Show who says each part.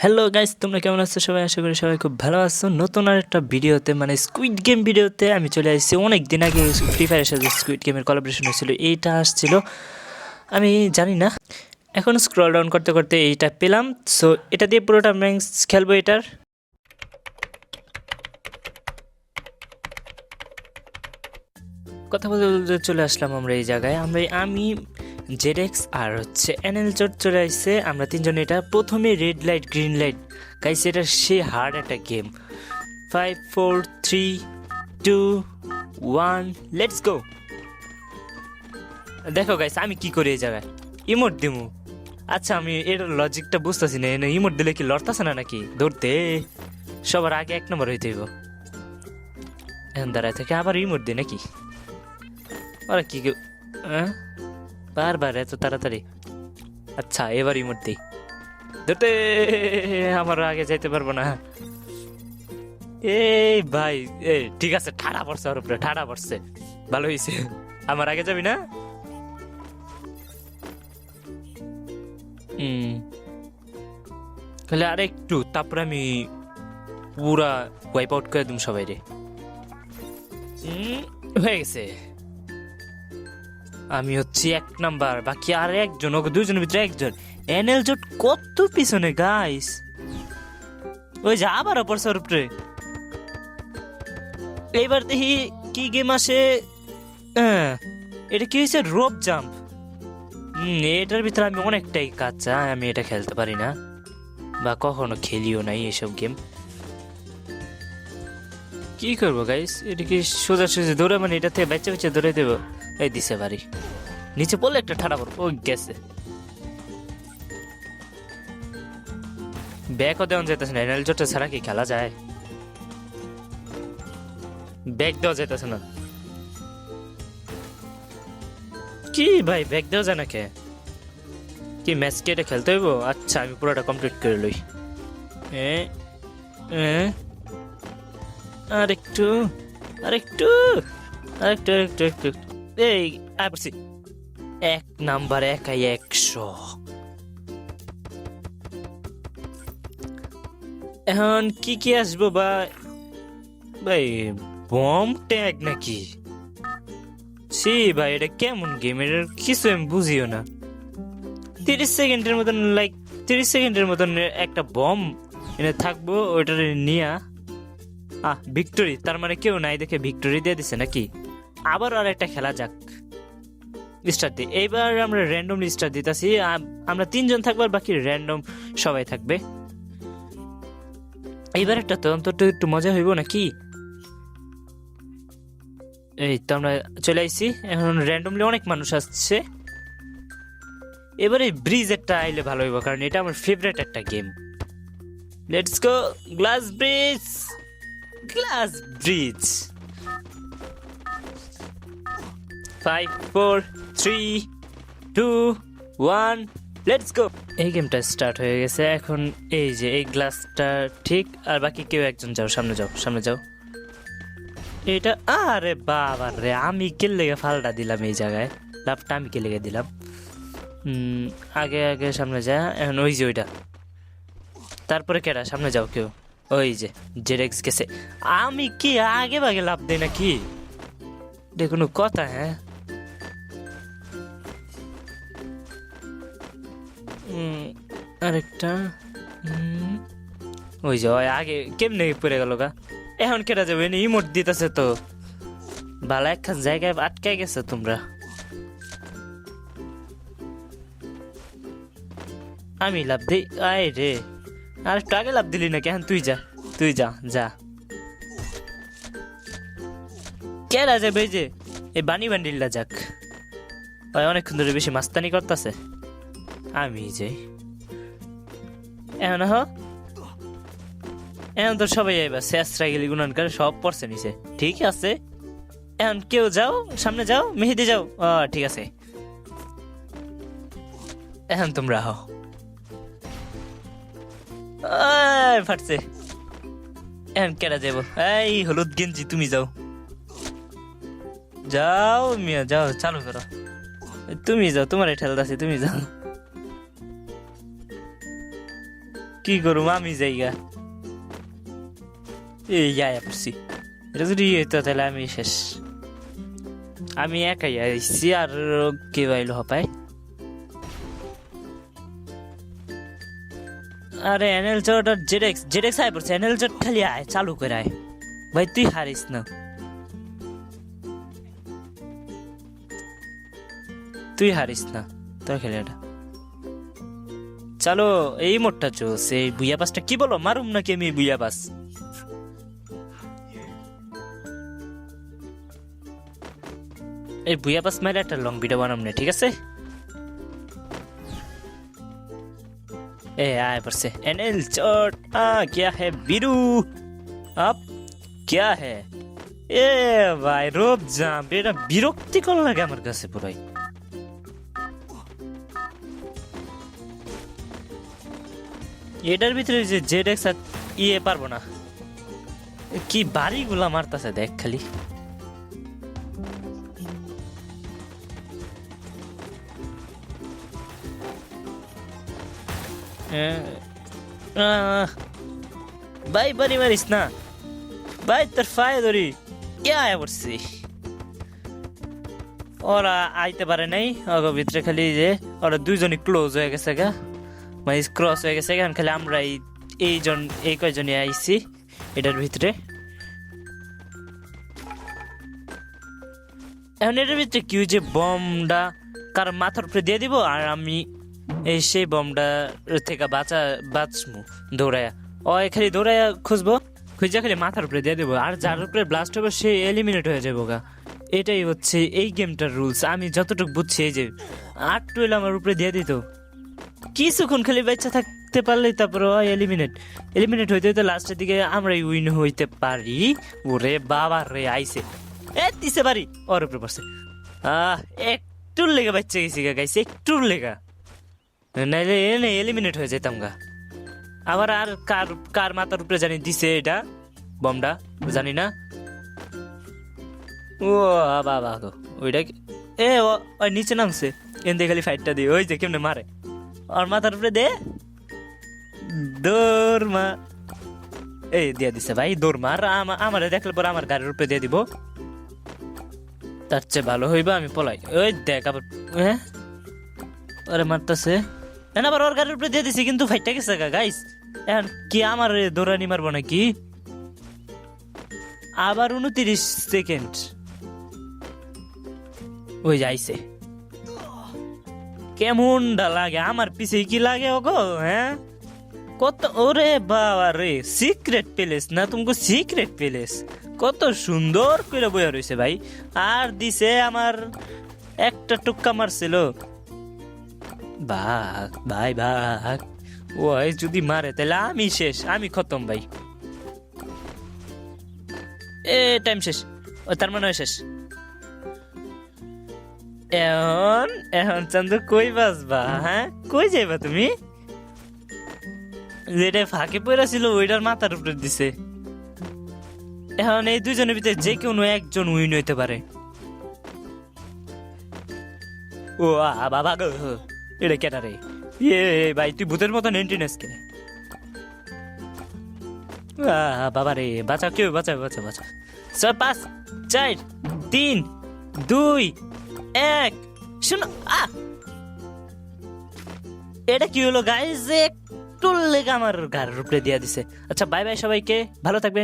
Speaker 1: Hello guys তোমরা কেমন আছো? সবাই আশা করি সবাই খুব ভালো আছো। নতুন আর একটা ভিডিওতে মানে স্কুইড গেম ভিডিওতে আমি চলে আসছি। অনেক দিন আগে ফ্রি ফায়ারের সাথে স্কুইড গেমের কলাবরেশন হয়েছিল। এইটা আসছিল। আমি জানি না। এখন স্ক্রল ডাউন করতে করতে এইটা পেলাম। সো এটা দিয়ে পুরোটা ম্যাক্স খেলব এটার। কথা বলতে বলতে চলে আসলাম আমরা এই জায়গায়। আমরা আমি জেডেক্স আর হচ্ছে এনএল চট চলে আসছে আমরা তিনজন এটা প্রথমে red light green light guys, এটা সে হার্ড একটা game five four three two one let's go দেখো গাইস আমি কি করি জায়গায়? ইমোট দিমু। আচ্ছা আমি এর লজিকটা বুঝতেছি না। এনে ইমোট দিলে কি লড়তাছে না নাকি? ধরতে। সবার আগে এক নম্বর হইতে হইব। এখন দাঁড়ায় থেকে আবার ইমোট দিই নাকি? ওরা কি হ্যাঁ বারবার এত তাড়াতাড়ি। আচ্ছা এবার ইমোট দিই ধরতে আমার আগে যাইতে পারব না। এই ভাই, এ, ঠিক আছে, ঠাড়া পড়ছে ওর উপরে, ঠাড়া পড়ছে। ভালো হয়েছে আমার আগে যাবি না? হুম। তাহলে আর একটু, তারপরে আমি পুরা ওয়াইপ আউট করে দিম সবাই রে হয়ে গেছে। আমি হচ্ছি এক নাম্বার বাকি আর একজন ওকে দুজনের ভিতরে একজন। এনএল জোট কত পিছনে গাইস ওই যে আবার ওর উপরে এইবার দেখি কি গেম আসে। হ্যাঁ, এটা কি হয়েছে? Rope jump. হুম এটার ভিতরে আমি অনেকটাই কাঁচা আমি এটা খেলতে পারি না। বা কখনো খেলিও নাই এসব গেম কি করব গাইস এটা কি সোজা সোজা দৌড়ে মানে এটা থেকে বেঁচে বেঁচে দৌড়ে দেবো। এই দিছে বাড়ি। নিচে পড়লে একটা ঠাড়া পড়ব, ও গেছে। ব্যাকও দেওয়া যাইতেছে না এনএল জোটে ছাড়া কি খেলা যায়? ব্যাগ দেওয়া যাইতেছে না। কি ভাই, ব্যাগ দেওয়া যায় না কে? কি ম্যাচ কি এটা খেলতে হইব? আচ্ছা আমি পুরোটা কমপ্লিট করে লই। আর একটু আর একটু আর একটু একটু একটু এই পড়ছি এক নাম্বার একাই একশো। এখন কি কি আসব বা, ভাই বম ট্যাগ নাকি? সি ভাই, এটা কেমন গেম এটার কিছু আমি বুঝিও না। তিরিশ সেকেন্ডের মতন লাইক তিরিশ সেকেন্ডের মতন একটা বম এনে থাকব ওইটার নিয়া। আহ, ভিক্টোরি, তার মানে কেউ নাই দেখে ভিক্টোরি দিয়ে দিছে নাকি? আবার আর একটা খেলা যাক। স্টার দিই এইবার আমরা র্যান্ডম স্টার দিতেছি আমরা তিনজন থাকব আর বাকি র্যান্ডম সবাই থাকবে। এইবার একটা তো একটু মজা হইব নাকি? এই তো আমরা চলে আইছি, এখন র্যান্ডমলি অনেক মানুষ আসছে। এবারে ব্রিজ একটা আইলে ভালো হইব, কারণ এটা আমার ফেভারিট একটা game let's go glass bridge glass bridge five four three two one let's go এই গেমটা স্টার্ট হয়ে গেছে। এখন এই যে, এই গ্লাসটা ঠিক, আর বাকি কেউ একজন যাও, সামনে যাও সামনে যাও। এটা, আরে বাবা রে, আমি কে লেগে ফালটা দিলাম এই জায়গায়? লাভটা আমি কে লেগে দিলাম? আগে আগে সামনে যা, এখন ওই যে ওইটা। তারপরে কেডা? সামনে যাও কেউ। ওই যে জেরেক্স গেছে। আমি কি আগে ভাগে লাভ দেই নাকি? এটা কোনো কথা হ্যাঁ? আরেকটা। ওই যে আগে কেমনে পড়ে গেল গা? এখন কেটে যাবে? ইমোট দিতেছে তো। ভালো একখান জায়গায় আটকে গেছে তোমরা। আমি লাভ দিই? আয় রে। আর একটু আগে লাভ দিলি না কেন তুই যা। তুই যা যা। কে রাজা ভাই যে? এই বানি বান্ডিলটা যাক। অনেকক্ষণ ধরে বেশি মাস্তানি করতেছে। আমি যাই এখন হ এখন তো সবাই আইবা শেষরা গেলি গুণন করে সব পড়ছে নিছে ঠিক আছে। এখন কেউ যাও, সামনে যাও, মেহেদি যাও। ঠিক আছে। এখন তোমরা হও ফাটছে। এখন কেডা যাব এই, হলুদ গেঞ্জি, তুমি যাও। যাও মিয়া, যাও, চালু করো। তুমি যাও, তোমার ঠেলতাছি তুমি যাও। কি করুম আমি যাইগা এই আয়া পড়ছি এটা যদি ইয়ে হইতো তাহলে আমি শেষ আমি একাই আইছি আর কেউ আইলো হপায় আরে এনএল চট আর জেডেক্স জেডেক্স আয় পড়ছে এনএল চট খালি আয় চালু করে আয় ভাই তুই হারিস না তুই হারিস না তোর খেলে এটা চলো এই মোটটা চোস এই বুইয়া পাসটা কি বলো মারুম নাকি আমি বুইয়া পাস এই বুইয়া পাস মারে একটা লং ভিডিও বানাম না ঠিক আছে ए आए पर से एनएल चोट आ क्या है बीरू अब क्या है এ ভাই রোব জাম এটা বিরক্তিকর লাগে আমার কাছে পুরাই এটার ভিতরে যে জেড এক্স আর ইয়ে পারব না। কি বাড়িগুলা মারতাছে দেখ খালি। আহ, ভাই বাড়ি মারিস না। ভাই তোর ফায়ে ধরি। কে আয়া পড়ছি? ওরা আইতে পারে নাই ওর ভিতরে খালি যে ওরা দুইজনই ক্লোজ হয়ে গেছে গা। মানে ক্রস হয়ে গেছে, এখন খালি আমরা এই এইজন এই কয়জনই আইছি, এটার ভিতরে। এখন এটার ভিতরে কি যে বমটা কার মাথার উপরে দিয়ে দিব, আর আমি এই সেই বমটা থেকে বাঁচা, বাঁচমু, দৌড়ায়া। ও খালি দৌড়ায়া খুঁজবো, খুঁজে খালি মাথার উপরে দিয়ে দেবো, আর যার উপরে ব্লাস্ট হবে সে এলিমিনেট হয়ে যাব গা। এটাই হচ্ছে এই গেমটার রুলস আমি যতটুকু বুঝছি এই যে, আট টুয়েল আমার উপরে দিয়ে দিত। কিছুক্ষণ খালি বাচ্চা থাকতে পারলেই তারপর এলিমিনেট এলিমিনেট হইতে হইতে লাস্টের দিকে আমরাই উইন হইতে পারি। ওরে বাবা রে, আইছে। এ, দিছে পারি ওর উপরে পড়ছে। আহ, একটুর লেগে বাচ্চা গেছি গা গাইছে একটুর লেগা। নাইলে এনে এলিমিনেট হয়ে যেতাম গা। আবার আর কার কার মাথার উপরে জানি দিছে এটা? বমটা? জানি না। ও, বাবা গো, ওইটা এ, ও নিচে নামছে। এনতে খালি ফাইটটা দিয়ে ওই যে কেমনে মারে। ওর মাথার উপরে দে। দৌড় মা এই দিয়ে দিছে ভাই দৌড় মার আমা- আমারে দেখলে পরে আমার গাড়ির উপরে দিয়ে দিব। তার চেয়ে ভালো হইবা, আমি পলাই। ওই দেখ আবার হ্যাঁ? ওরে মারতাছে। এখন আবার ওর গাড়ির উপরে দিয়ে দিছি, কিন্তু ফাইটটা গেছে গাইস এখন কি আমার দৌড়ানি মারবো নাকি? আবার উনত্রিশ সেকেন্ড। ওই যাইছে কেমনটা লাগে? আমার পিছে কি লাগে ওগো হ্যাঁ? কত ওরে বাবা রে সিক্রেট প্যালেস না তুমি সিক্রেট প্যালেস কত সুন্দর করে বইয়া রয়েছে ভাই। আর দিছে আমার একটা টুক্কা মারছিল। বাঘ ভাই বাঘ ওই যদি মারে তাহলে আমি শেষ, আমি খতম ভাই। এ টাইম শেষ। ও, তার মানে শেষ। এখন এখন চান্দু কই বাসবা হ্যাঁ? কই যাইবা তুমি? যেটা ফাঁকে পড়া ছিল ওইটার মাথার উপরে দিছে। এখন এই দুজনের ভিতরে যে কোনো একজন উইন হইতে পারে। ও বাবা গো এটা কেটা রে? ইয়ে ভাই তুই ভূতের মতন নেন্টিনেস কে? বাবা রে বাঁচা কেউ বাঁচা বাঁচা বাঁচা ছয় পাঁচ চার তিন দুই এক শোনো আ। এটা কি হলো গাইজ একটু লেগে আমার গাড়ির উপরে দিয়ে দিছে। আচ্ছা বাই বাই সবাইকে। ভালো থাকবেন।